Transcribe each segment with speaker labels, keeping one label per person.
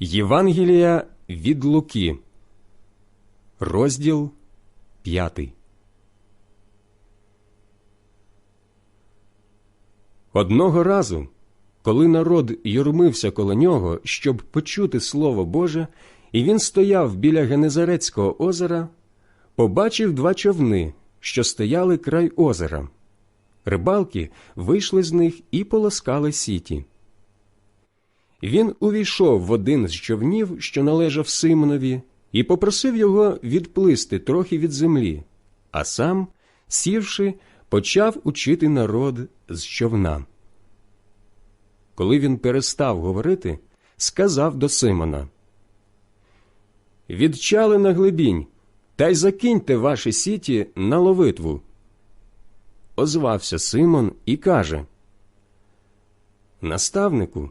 Speaker 1: Євангелія від Луки, розділ 5. Одного разу, коли народ юрмився коло нього, щоб почути Слово Боже, і він стояв біля Генезарецького озера, побачив два човни, що стояли край озера. Рибалки вийшли з них і полоскали сіті. Він увійшов в один з човнів, що належав Симонові, і попросив його відплисти трохи від землі, а сам, сівши, почав учити народ з човна. Коли він перестав говорити, сказав до Симона Відчали на глибінь, та й закиньте ваші сіті на ловитву. Озвався Симон і каже Наставнику,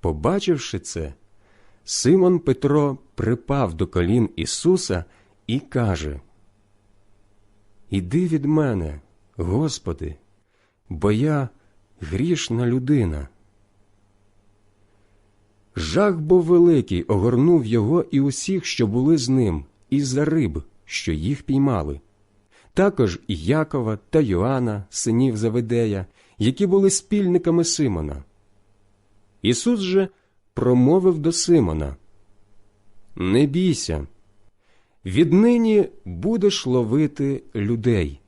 Speaker 1: Побачивши це, Симон Петро припав до колін Ісуса і каже Іди від мене, Господи, бо я грішна людина. Жах був великий огорнув його і усіх, що були з ним, із-за риб, що їх піймали. Також і Якова та Йоанна, синів Заведея, які були спільниками Симона. Ісус же промовив до Симона Не бійся, віднині будеш ловити людей.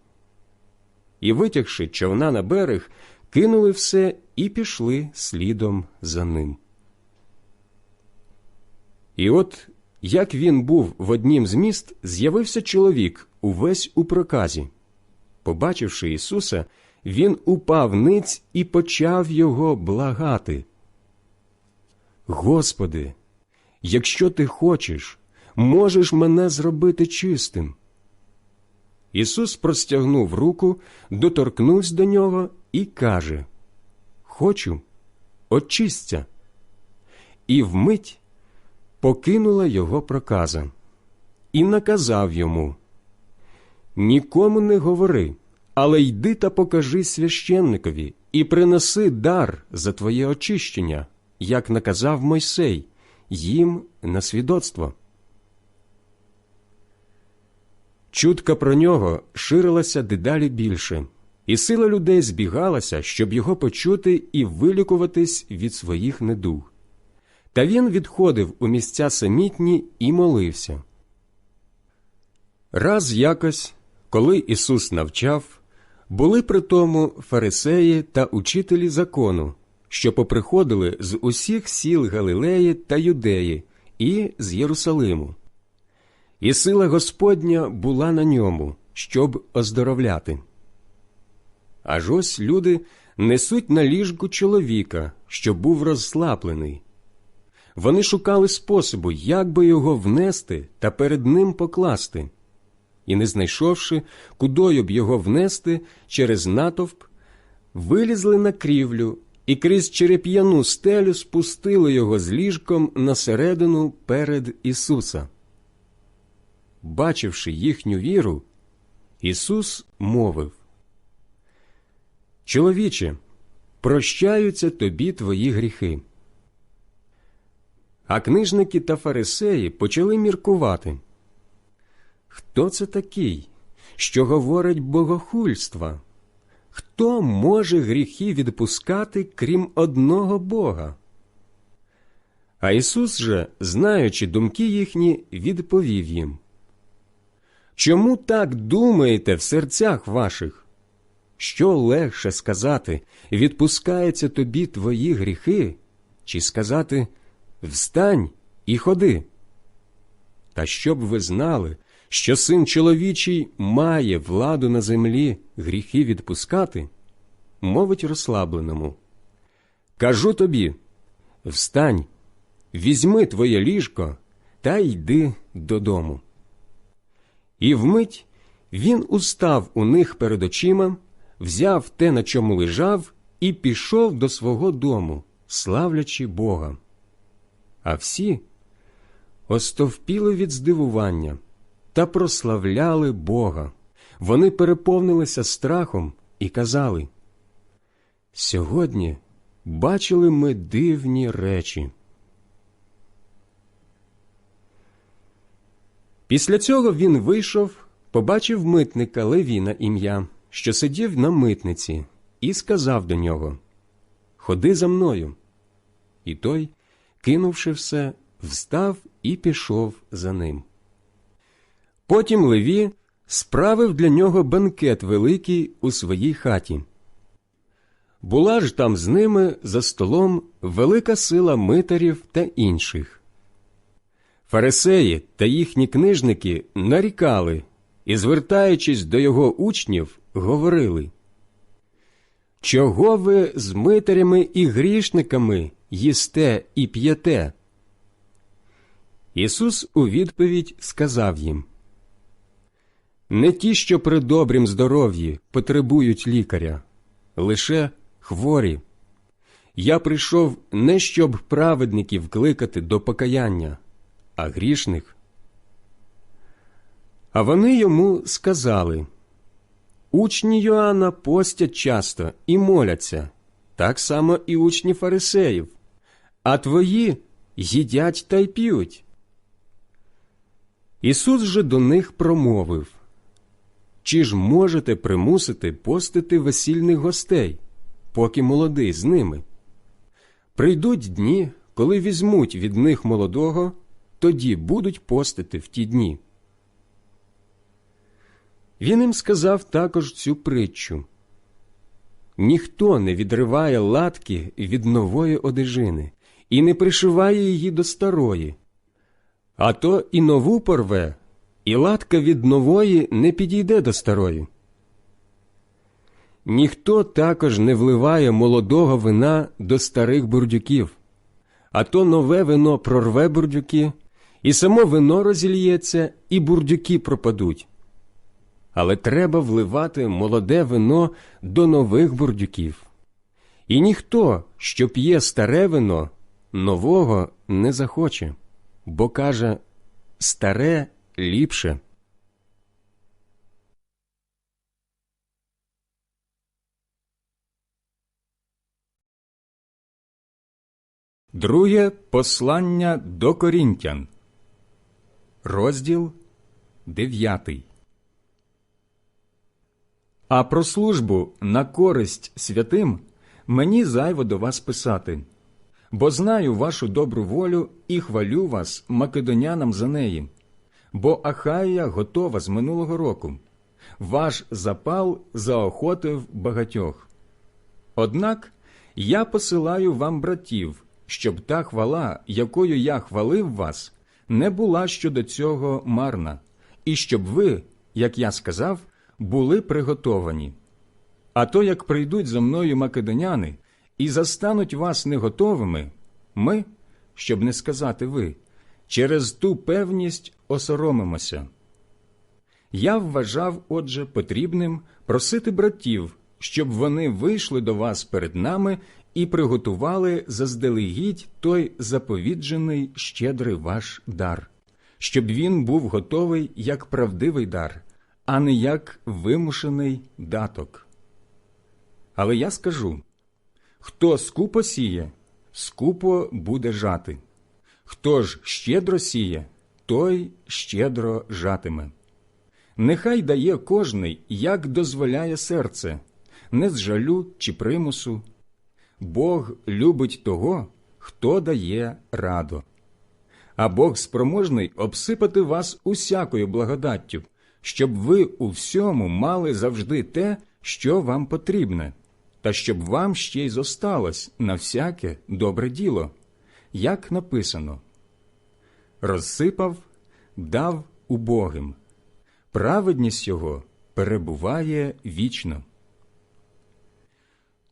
Speaker 1: І, витягши човна на берег, кинули все і пішли слідом за ним. І от, як він був в однім з міст, з'явився чоловік увесь у проказі. Побачивши Ісуса, він упав ниць і почав його благати. Господи, якщо ти хочеш, можеш мене зробити чистим. Ісус простягнув руку, доторкнувся до нього і каже Хочу, очисться. І вмить покинула його проказа, і наказав йому Нікому не говори, але йди та покажи священникові і принеси дар за твоє очищення, як наказав Мойсей, їм на свідоцтво. Чутка про нього ширилася дедалі більше, і сила людей збігалася, щоб його почути і вилікуватись від своїх недуг. Та він відходив у місця самітні і молився. Раз якось, коли Ісус навчав, були при тому фарисеї та учителі закону, що поприходили з усіх сіл Галилеї та Юдеї і з Єрусалиму. І сила Господня була на ньому, щоб оздоровляти. Аж ось люди несуть на ліжку чоловіка, що був розслаблений. Вони шукали способу, як би його внести та перед ним покласти, і, не знайшовши, кудою б його внести через натовп, вилізли на крівлю і крізь череп'яну стелю спустили його з ліжком на середину перед Ісуса. Бачивши їхню віру, Ісус мовив Чоловіче, прощаються тобі твої гріхи. А книжники та фарисеї почали міркувати. Хто це такий, що говорить богохульства? Хто може гріхи відпускати, крім одного Бога? А Ісус же, знаючи думки їхні, відповів їм Чому так думаєте в серцях ваших? Що легше сказати відпускаються тобі твої гріхи, чи сказати Встань і ходи. Та щоб ви знали, що син чоловічий має владу на землі гріхи відпускати, мовить розслабленому. Кажу тобі встань, візьми твоє ліжко та йди додому. І вмить він устав у них перед очима, взяв те, на чому лежав, і пішов до свого дому, славлячи Бога. А всі остовпіли від здивування та прославляли Бога. Вони переповнилися страхом і казали Сьогодні бачили ми дивні речі. Після цього він вийшов, побачив митника Левіна ім'я, що сидів на митниці, і сказав до нього Ходи за мною. І той, кинувши все, встав і пішов за ним. Потім Леві справив для нього бенкет великий у своїй хаті. Була ж там з ними за столом велика сила митарів та інших. Фарисеї та їхні книжники нарікали і, звертаючись до його учнів, говорили Чого ви з митарями і грішниками їсте і п'єте? Ісус у відповідь сказав їм Не ті, що при добрім здоров'ї потребують лікаря, лише хворі. Я прийшов не щоб праведників кликати до покаяння, а грішних. А вони йому сказали Учні Йоанна постять часто і моляться, так само і учні фарисеїв, а твої їдять та й п'ють. Ісус же до них промовив Чи ж можете примусити постити весільних гостей, поки молодий з ними? Прийдуть дні, коли візьмуть від них молодого, тоді будуть постити в ті дні. Він їм сказав також цю притчу ніхто не відриває латки від нової одежини і не пришиває її до старої, а то і нову порве, і латка від нової не підійде до старої. Ніхто також не вливає молодого вина до старих бурдюків, а то нове вино прорве бурдюки, і само вино розільється, і бурдюки пропадуть. Але треба вливати молоде вино до нових бурдюків. І ніхто, що п'є старе вино, нового не захоче, бо каже старе ліпше.
Speaker 2: Друге послання до Корінтян, розділ дев'ятий. А про службу на користь святим мені зайво до вас писати, бо знаю вашу добру волю і хвалю вас македонянам за неї, бо Ахая готова з минулого року. Ваш запал заохотив багатьох. Однак я посилаю вам братів, щоб та хвала, якою я хвалив вас, не була щодо цього марна, і щоб ви, як я сказав, були приготовані. А то, як прийдуть за мною македоняни і застануть вас неготовими, ми, щоб не сказати ви, через ту певність осоромимося. Я вважав, отже, потрібним просити братів, щоб вони вийшли до вас перед нами і приготували заздалегідь той заповіджений щедрий ваш дар, щоб він був готовий як правдивий дар, а не як вимушений даток. Але я скажу хто скупо сіє, скупо буде жати, хто ж щедро сіє, той щедро жатиме. Нехай дає кожний, як дозволяє серце, не з жалю чи примусу. Бог любить того, хто дає радо. А Бог спроможний обсипати вас усякою благодаттю, щоб ви у всьому мали завжди те, що вам потрібне, та щоб вам ще й зосталось на всяке добре діло, як написано. Розсипав, дав убогим, праведність його перебуває вічно.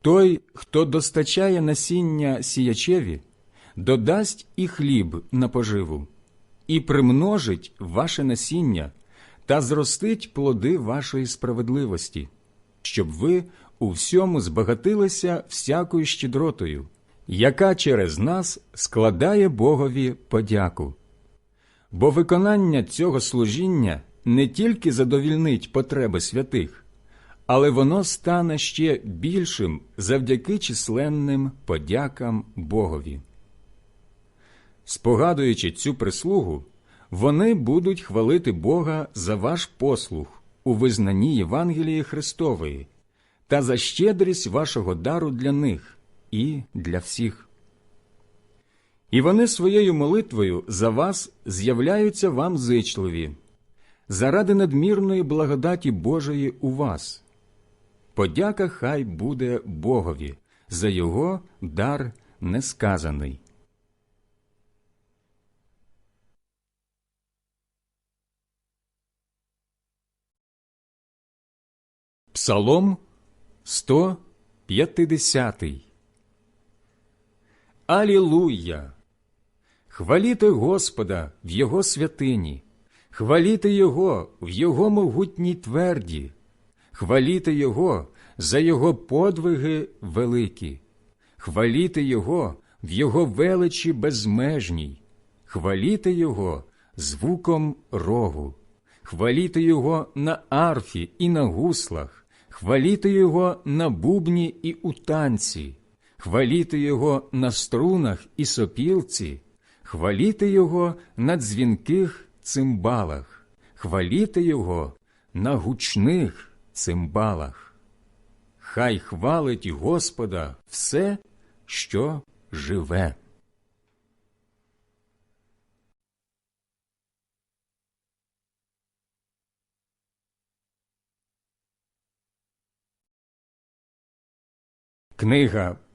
Speaker 2: Той, хто достачає насіння сіячеві, додасть і хліб на поживу, і примножить ваше насіння та зростить плоди вашої справедливості, щоб ви у всьому збагатилися всякою щедротою, яка через нас складає Богові подяку. Бо виконання цього служіння не тільки задовільнить потреби святих, але воно стане ще більшим завдяки численним подякам Богові. Спогадуючи цю прислугу, вони будуть хвалити Бога за ваш послух у визнанні Євангелії Христової та за щедрість вашого дару для них і для всіх. І вони своєю молитвою за вас з'являються вам зичливі, заради надмірної благодаті Божої у вас. Подяка хай буде Богові за його дар несказаний. Псалом 150 Алілуя! Хваліте Господа в Його святині, хваліте Його в Його могутній тверді, хваліте Його за Його подвиги великі, хваліте Його в Його величі безмежній, хваліте Його звуком рогу, хваліте Його на арфі і на гуслах, хваліте Його на бубні і у танці, хваліте Його на струнах і сопілці, хваліте Його на дзвінких цимбалах, хваліте Його на гучних цимбалах. Хай хвалить Господа все, що живе. Книга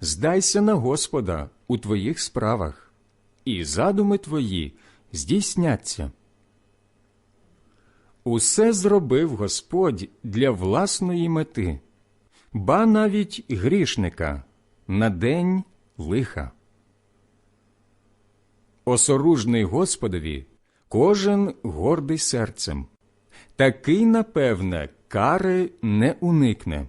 Speaker 2: Здайся на Господа у твоїх справах, і задуми твої здійсняться. Усе зробив Господь для власної мети, ба навіть грішника на день лиха. Осоружний Господові кожен гордий серцем, такий, напевне, кари не уникне.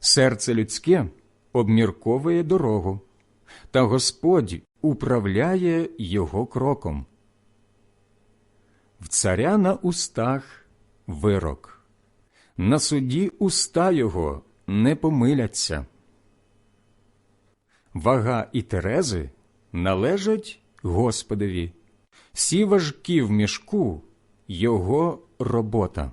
Speaker 2: Серце людське обмірковує дорогу, та Господь управляє його кроком. В царя на устах вирок, на суді уста його не помиляться. Вага і терези належать Господові, всі важкі в мішку його робота.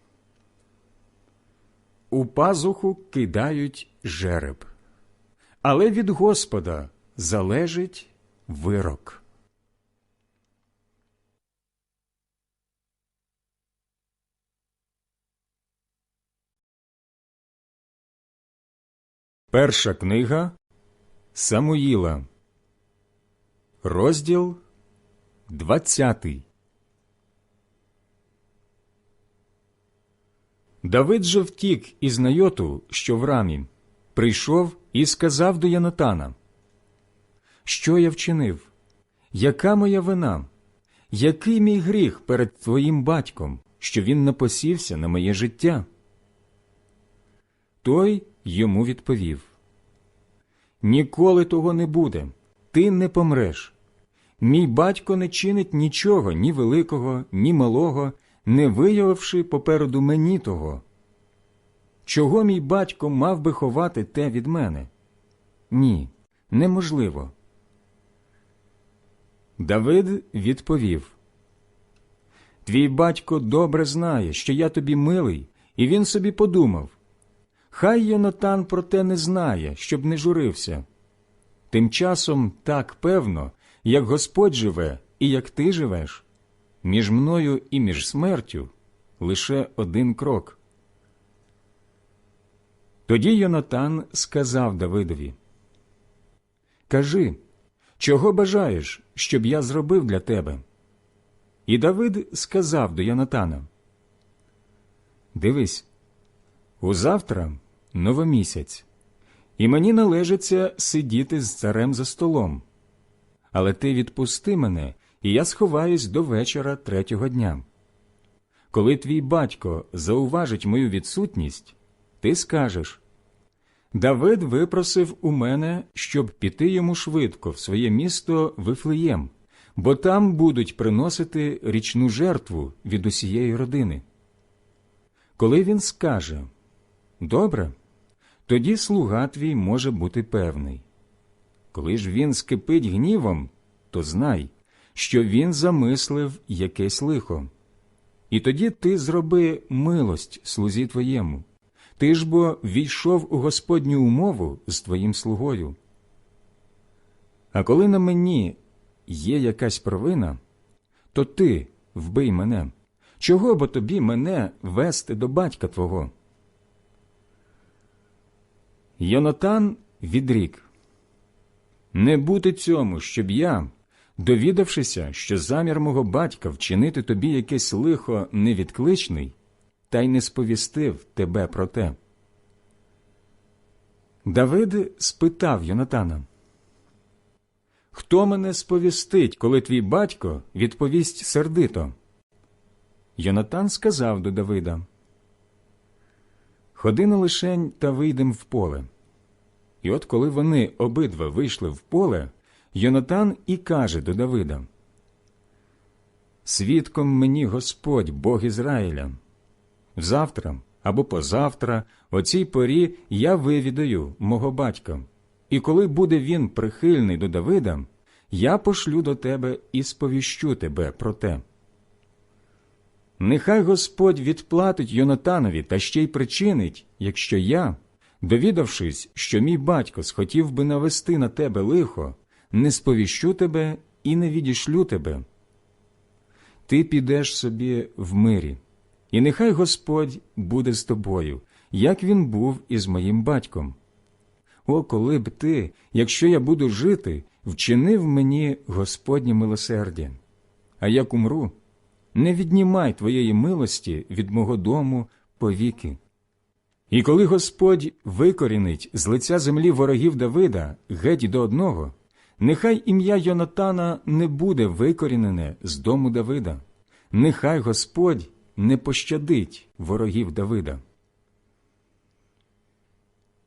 Speaker 2: У пазуху кидають жереб, але від Господа залежить вирок. Перша книга Самуїла, розділ двадцятий. Давид же втік із найоту, що в рамі, прийшов і сказав до Янатана, Що я вчинив? Яка моя вина? Який мій гріх перед твоїм батьком, що він напосівся на моє життя? Той йому відповів Ніколи того не буде, ти не помреш. Мій батько не чинить нічого, ні великого, ні малого, не виявивши попереду мені того. Чого мій батько мав би ховати те від мене? Ні, неможливо. Давид відповів Твій батько добре знає, що я тобі милий, і він собі подумав Хай Йонатан про те не знає, щоб не журився. Тим часом так певно, як Господь живе і як ти живеш, між мною і між смертю лише один крок. Тоді Йонатан сказав Давидові Кажи, чого бажаєш, щоб я зробив для тебе? І Давид сказав до Йонатана Дивись, узавтра новомісяць, і мені належиться сидіти з царем за столом. Але ти відпусти мене, і я сховаюсь до вечора третього дня. Коли твій батько зауважить мою відсутність, ти скажеш Давид випросив у мене, щоб піти йому швидко в своє місто Вифлеєм, бо там будуть приносити річну жертву від усієї родини. Коли він скаже Добре, тоді слуга твій може бути певний. Коли ж він скипить гнівом, то знай, що він замислив якесь лихо. І тоді ти зроби милость слузі твоєму. Ти ж бо війшов у Господню умову з твоїм слугою. А коли на мені є якась провина, то ти вбий мене. Чого бо тобі мене вести до батька твого? Йонатан відрік Не бути цьому, щоб я, довідавшися, що замір мого батька вчинити тобі якесь лихо невідкличний, та й не сповістив тебе про те. Давид спитав Йонатана Хто мене сповістить, коли твій батько відповість сердито? Йонатан сказав до Давида Ходи на лишень та вийдем в поле. І от коли вони обидва вийшли в поле, Йонатан і каже до Давида Свідком мені Господь, Бог Ізраїля. Завтра або позавтра, о цій порі я вивідаю мого батька, і коли буде він прихильний до Давида, я пошлю до тебе і сповіщу тебе про те. Нехай Господь відплатить Йонатанові та ще й причинить, якщо я, довідавшись, що мій батько схотів би навести на тебе лихо, не сповіщу тебе і не відішлю тебе. Ти підеш собі в мирі, і нехай Господь буде з тобою, як він був із моїм батьком. О, коли б ти, якщо я буду жити, вчинив мені Господнє милосердя, а як умру, не віднімай твоєї милості від мого дому повіки. І коли Господь викорінить з лиця землі ворогів Давида геть до одного, нехай ім'я Йонатана не буде викорінене з дому Давида, нехай Господь не пощадить ворогів Давида.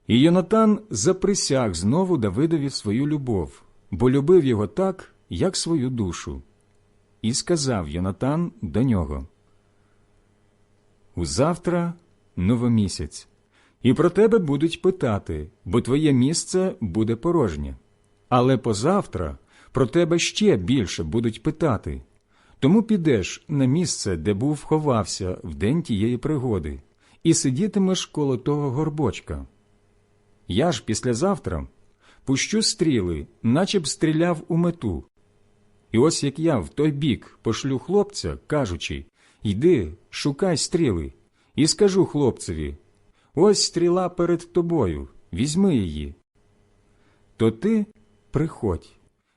Speaker 2: І Йонатан заприсяг знову Давидові свою любов, бо любив його так, як свою душу. І сказав Йонатан до нього Узавтра новомісяць, і про тебе будуть питати, бо твоє місце буде порожнє. Але позавтра про тебе ще більше будуть питати. Тому підеш на місце, де був ховався в день тієї пригоди, і сидітимеш коло того горбочка. Я ж післязавтра пущу стріли, наче б стріляв у мету. І ось як я в той бік пошлю хлопця, кажучи Йди, шукай стріли, і скажу хлопцеві ось стріла перед тобою, візьми її. То ти приходь,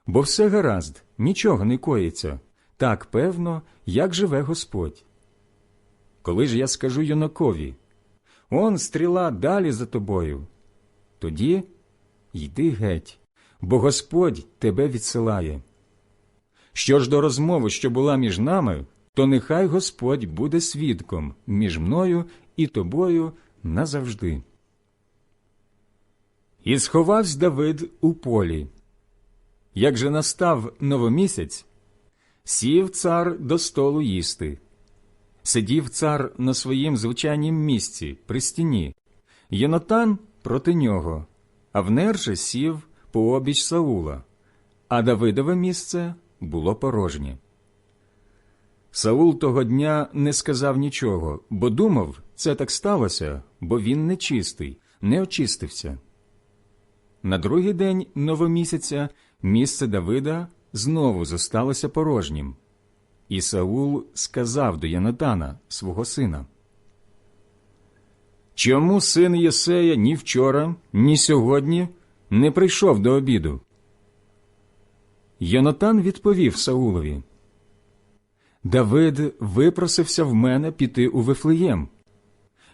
Speaker 2: бо все гаразд, нічого не коїться, так певно, як живе Господь. Коли ж я скажу юнакові Он стріла далі за тобою, тоді йди геть, бо Господь тебе відсилає. Що ж до розмови, що була між нами, то нехай Господь буде свідком між мною і тобою назавжди. І сховався Давид у полі. Як же настав новомісяць, сів цар до столу їсти. Сидів цар на своїм звичайнім місці при стіні, Єнотан проти нього, а внер же сів пообіч Саула, а Давидове місце було порожнє. Саул того дня не сказав нічого, бо думав, це так сталося, бо він нечистий, не очистився. На другий день новомісяця місце Давида знову зосталося порожнім. І Саул сказав до Янатана, свого сина Чому син Єсея ні вчора, ні сьогодні не прийшов до обіду? Йонатан відповів Саулові Давид випросився в мене піти у Вифлеєм.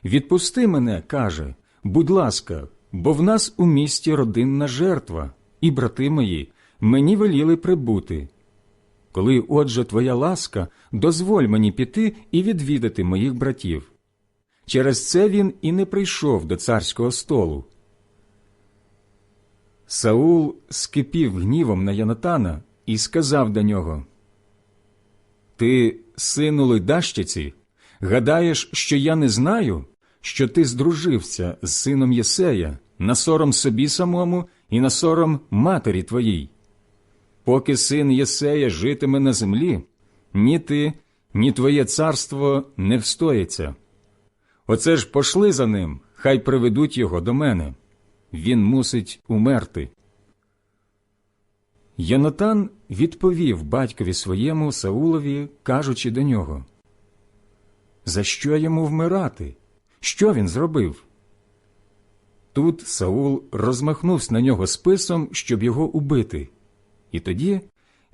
Speaker 2: Відпусти мене, каже, будь ласка, бо в нас у місті родинна жертва, і брати мої мені веліли прибути. Коли, отже, твоя ласка, дозволь мені піти і відвідати моїх братів. Через це він і не прийшов до царського столу. Саул скипів гнівом на Янатана і сказав до нього Ти, сину ледащиці, гадаєш, що я не знаю, що ти здружився з сином Єсея на сором собі самому і на сором матері твоїй. Поки син Єсея житиме на землі, ні ти, ні твоє царство не встоїться. Оце ж пошли за ним, хай приведуть його до мене. Він мусить умерти. Йонатан відповів батькові своєму Саулові, кажучи до нього За що йому вмирати? Що він зробив? Тут Саул розмахнувся на нього списом, щоб його убити. І тоді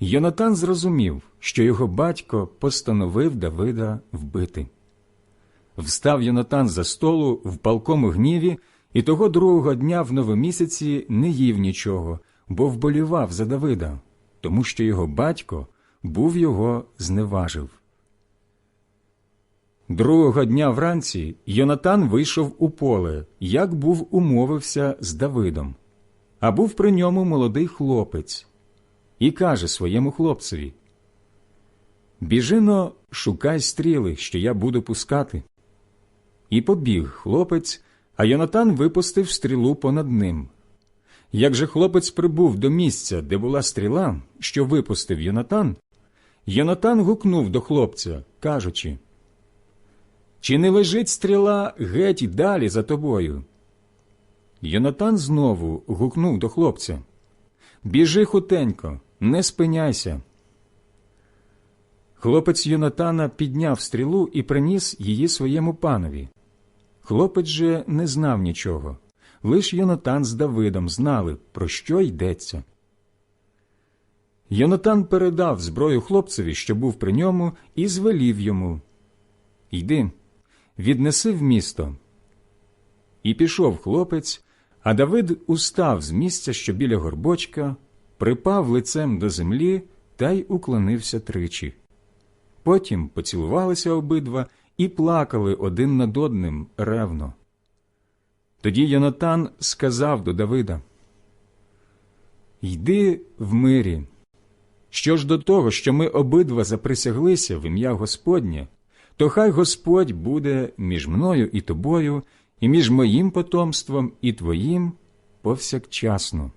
Speaker 2: Йонатан зрозумів, що його батько постановив Давида вбити. Встав Йонатан за столу в палкому гніві, і того другого дня в новомісяці не їв нічого, бо вболівав за Давида, тому що його батько був його зневажив. Другого дня вранці Йонатан вийшов у поле, як був умовився з Давидом. А був при ньому молодий хлопець, і каже своєму хлопцеві Біжино, шукай стріли, що я буду пускати. І побіг хлопець, а Йонатан випустив стрілу понад ним. Як же хлопець прибув до місця, де була стріла, що випустив Йонатан, Йонатан гукнув до хлопця, кажучи Чи не лежить стріла геть далі за тобою? Йонатан знову гукнув до хлопця Біжи хутенько, не спиняйся. Хлопець Йонатана підняв стрілу і приніс її своєму панові. Хлопець же не знав нічого, лиш Йонатан з Давидом знали, про що йдеться. Йонатан передав зброю хлопцеві, що був при ньому, і звелів йому Йди, віднеси в місто. І пішов хлопець, а Давид устав з місця, що біля горбочка, припав лицем до землі та й уклонився тричі. Потім поцілувалися обидва і плакали один над одним ревно. Тоді Йонатан сказав до Давида Йди в мирі. Що ж до того, що ми обидва заприсяглися в ім'я Господнє, то хай Господь буде між мною і тобою, і між моїм потомством і твоїм повсякчасно.